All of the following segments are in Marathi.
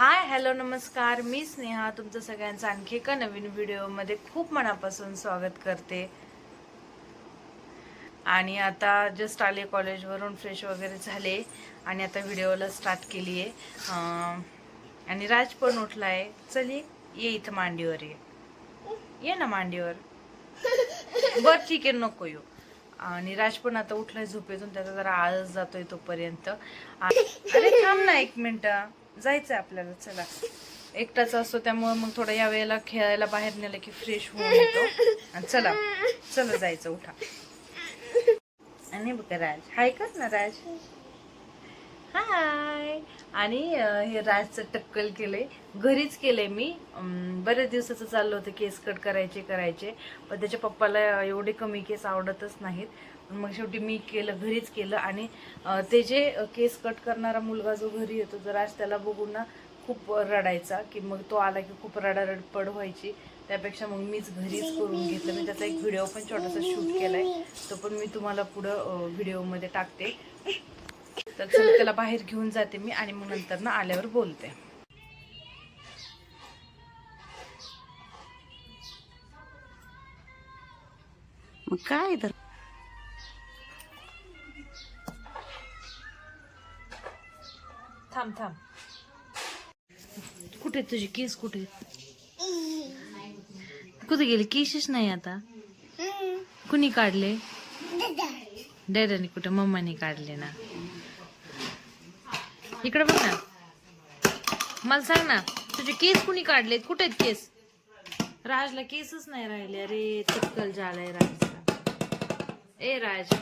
हाय हॅलो नमस्कार. मी स्नेहा तुमचं सगळ्यांचं आणखी एका नवीन व्हिडिओमध्ये खूप मनापासून स्वागत करते. आणि आता जस्ट आले कॉलेजवरून फ्रेश वगैरे झाले आणि आता व्हिडिओला स्टार्ट केली आहे. आणि राज पण उठला आहे चल ये इथं मांडीवर ये. ये ना मांडीवर. बरं ठीक आहे नको येऊ. आणि राज पण आता उठलाय झोपेतून त्याचा जरा आळस जातोय तोपर्यंत. अरे थांब ना एक मिनटं. जायचंय आपल्याला चला. एकटाच असतो त्यामुळे मग थोडं या वेळेला खेळायला बाहेर नेलं की फ्रेश होऊन येतो. आणि चला चला जायचं उठा. आणि बघा राज. हाय कर ना राज? हाय. आणि हे राजचं टक्कल केलंय. घरीच केलंय मी. बऱ्याच दिवसाचं चाललं होतं केस कट करायचे करायचे. पण त्याच्या पप्पाला एवढे कमी केस आवडतच नाहीत. मग शेवटी मी केलं घरीच केलं. आणि ते जे केस कट करणारा मुलगा जो घरी येतो तर आज त्याला बघून ना खूप रडायचा की मग तो आला की खूप रडारडपड व्हायची. त्यापेक्षा मग मीच घरीच करून घेतलं. मी त्याचा एक व्हिडिओ पण छोटासा शूट केलाय. तो पण मी तुम्हाला पुढं व्हिडिओमध्ये टाकते. तर चल त्याला बाहेर घेऊन जाते मी आणि मग नंतर ना आल्यावर बोलते. मग काय तर? थांब थांब. कुठे तुझी केस कुठे? कुठे गेली? केसच नाही आता. कुणी काढले? डॅडाने कुठे? मम्माने काढले ना. इकडे बघ ना. मला सांग ना तुझे केस कुणी काढलेत? कुठे आहेत केस? राजला केसच नाही राहिले. अरे चिक्कल झालाय राजचा. ए राज.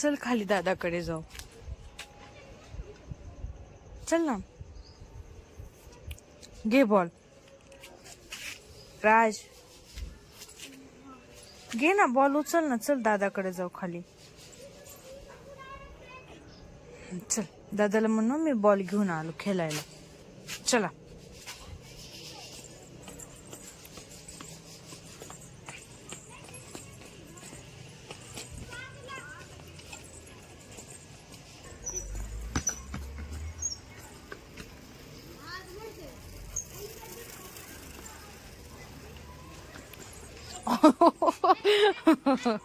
चल खाली दादाकडे जाऊ. चल ना. घे बॉल राज. घे ना बॉल उचल ना. चल दादाकडे जाऊ खाली. चल दादाला म्हणून मी बॉल घेऊन आलो खेळायला. चला. フフフフ。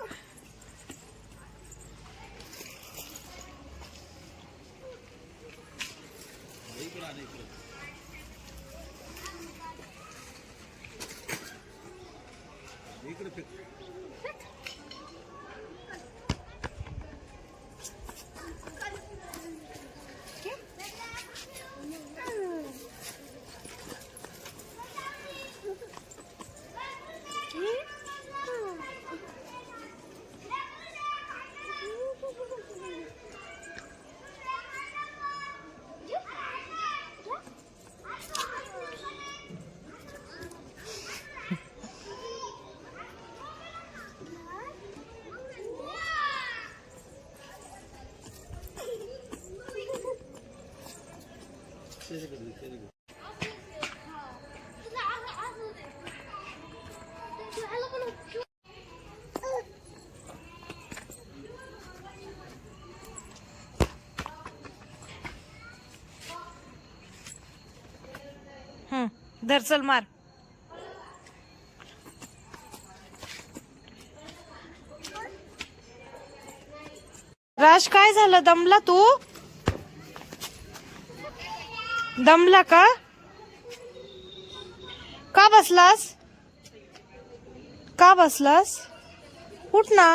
हम्म मार. राज काय झालं? दमला तू? दमला का? का बसलास? का बसलास? उठ ना।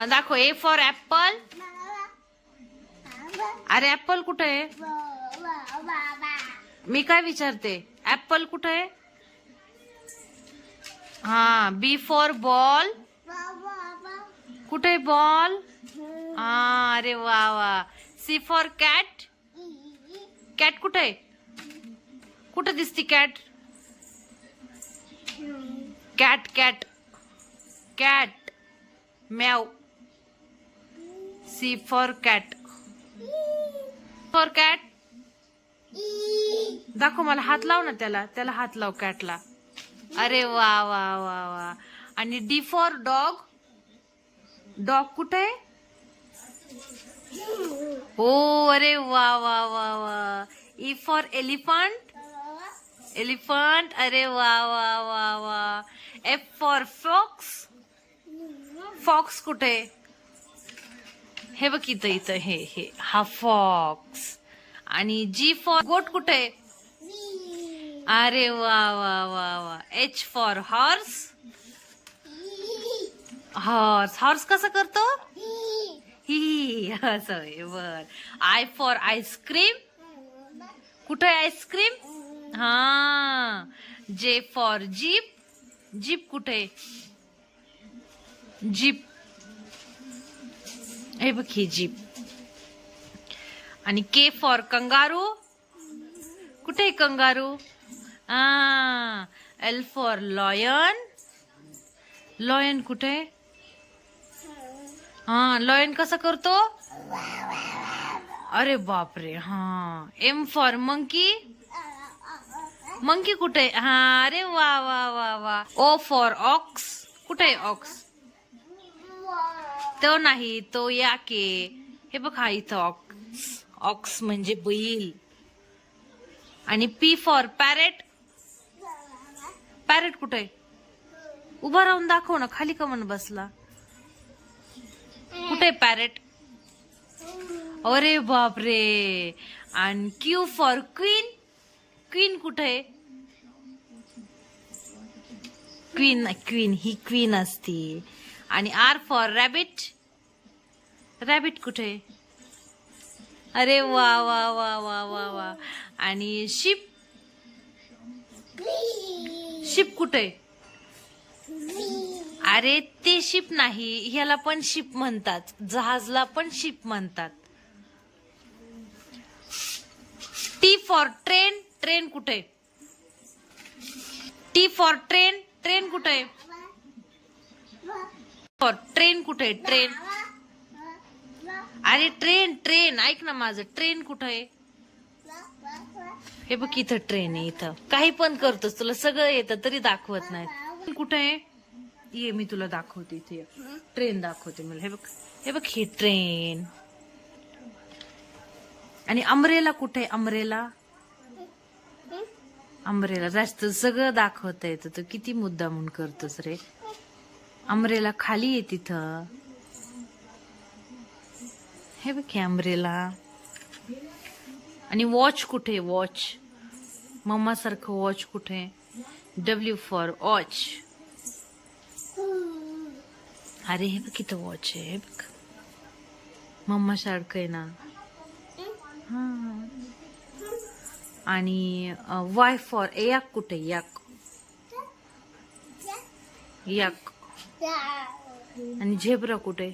दाखव, ए फॉर ऍपल अरे ऍपल कुठे आहे? मी काय विचारते? ऍपल कुठे आहे? हा बी फॉर बॉल कुठे बॉल हा, अरे वा वा. C for cat. कॅट कुठं आहे? कुठं दिसती cat? Cat cat. Cat. Meow C for cat. For cat? दाखव मला हात लाव ना त्याला. त्याला हात लाव कॅटला. अरे वा वा वा वा. आणि डी फॉर डॉग? डॉग कुठे आहे? हो अरे वा वा वा वा. ई फॉर एलिफंट एलिफंट अरे वा वा वा वा. एफ फॉर फॉक्स फॉक्स कुठे? हे बघ इथं इथं हे हे. हा फॉक्स आणि जी फॉर गोट कुठे? अरे वा वा वा वा. H for horse horse horse कसं करतो? ही असं आहे, बर. आय फॉर आईस्क्रीम कुठे आहे आईस्क्रीम हा. जे फॉर जीप जीप कुठे? जीप हे बघ ही जीप आणि के फॉर कंगारू. कुठे कंगारू? आ एल फॉर लॉयन लॉयन कुठे? हा लॉयन कसं करतो? अरे बापरे हा. एम फॉर मंकी मंकी कुठे? हा अरे वा वा वा वा. ओ फॉर ऑक्स कुठे ऑक्स तो नाही तो या के. हे बघ हा इथं ऑक्स ऑक्स म्हणजे बैल. आणि पी फॉर पॅरेट पॅरेट कुठे? उभा राहून दाखव ना खाली कमन बसला कुठे पॅरेट अरे बापरे. आणि क्यू फॉर क्वीन क्वीन कुठे क्वीन क्वीन ही क्वीन असती. आणि आर फॉर रॅबिट रॅबिट कुठे अरे वा वा वा वा वा वा. आणि शिप शिप कुठे अरे ते शिप नाही. ह्याला पण शिप म्हणतात. जहाजला पण शिप म्हणतात. टी फॉर ट्रेन ट्रेन कुठे? टी फॉर ट्रेन ट्रेन कुठे? फॉर ट्रेन कुठे? ट्रेन अरे ट्रेन ट्रेन ऐक ना माझं. ट्रेन कुठं? आहे हे बघ इथं ट्रेन आहे इथं. काही पण करतोस तुला सगळं येतं तरी दाखवत नाही कुठं? आहे ये मी तुला दाखवते इथे. ट्रेन दाखवते मला. हे बघ हे बघ ही ट्रेन. आणि अमरेला कुठे अमरेला? अमरेला. जास्त सगळं दाखवता येतं तर किती मुद्दा म्हणून करतोस रे. अमरेला खाली आहे तिथं. हे बघ हे अमरेला. आणि वॉच कुठे वॉच. मम्मा सारखं वॉच कुठे डब्ल्यू फॉर. वॉच. अरे हे बघ इथं वॉच आहे बघ. मम्मा सारखं आहे ना. हा. आणि वाय फॉर याक कुठे? याक. याक. आणि झेब्रा कुठे.